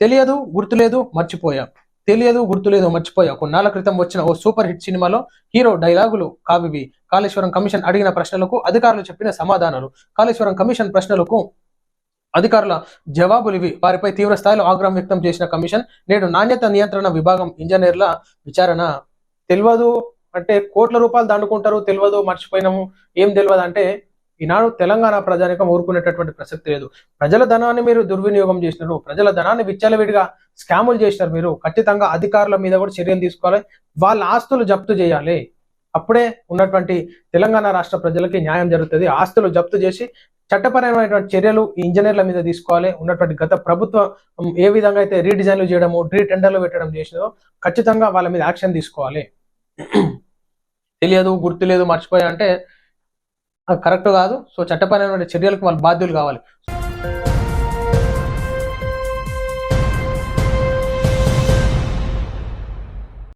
తెలియదు గుర్తులేదు మర్చిపోయా. తెలియదు గుర్తులేదు మర్చిపోయా. కొన్నాళ్ళ క్రితం వచ్చిన ఓ సూపర్ హిట్ సినిమాలో హీరో డైలాగులు కావివి కాళేశ్వరం కమిషన్ అడిగిన ప్రశ్నలకు అధికారులు చెప్పిన సమాధానాలు. కాళేశ్వరం కమిషన్ ప్రశ్నలకు అధికారుల జవాబులు ఇవి. వారిపై తీవ్ర స్థాయిలో ఆగ్రహం వ్యక్తం చేసిన కమిషన్ నేడు నాణ్యత నియంత్రణ విభాగం ఇంజనీర్ల విచారణ. తెలియదు అంటే కోట్ల రూపాయలు దండుకుంటారు తెలియదు మర్చిపోయినాము. ఏం తెలియదు అంటే ఈనాడు తెలంగాణ ప్రజానికం ఊరుకునేటటువంటి ప్రసక్తి లేదు. ప్రజల ధనాన్ని మీరు దుర్వినియోగం చేసినారు. ప్రజల ధనాన్ని విచ్చలవిడిగా స్కాములు చేసినారు మీరు. ఖచ్చితంగా అధికారుల మీద కూడా చర్యలు తీసుకోవాలి. వాళ్ళ ఆస్తులు జప్తు చేయాలి. అప్పుడే ఉన్నటువంటి తెలంగాణ రాష్ట్ర ప్రజలకి న్యాయం జరుగుతుంది. ఆస్తులు జప్తు చేసి చట్టపరమైనటువంటి చర్యలు ఈ ఇంజనీర్ల మీద తీసుకోవాలి. ఉన్నటువంటి గత ప్రభుత్వం ఏ విధంగా అయితే రీడిజైన్లు చేయడము రీ టెండర్లు పెట్టడం చేసినదో ఖచ్చితంగా వాళ్ళ మీద యాక్షన్ తీసుకోవాలి. తెలియదు గుర్తులేదు మర్చిపోయా అంటే కరెక్ట్ కాదు. సో చట్టపరమైన చర్యలకు వాళ్ళు బాధ్యులు కావాలి.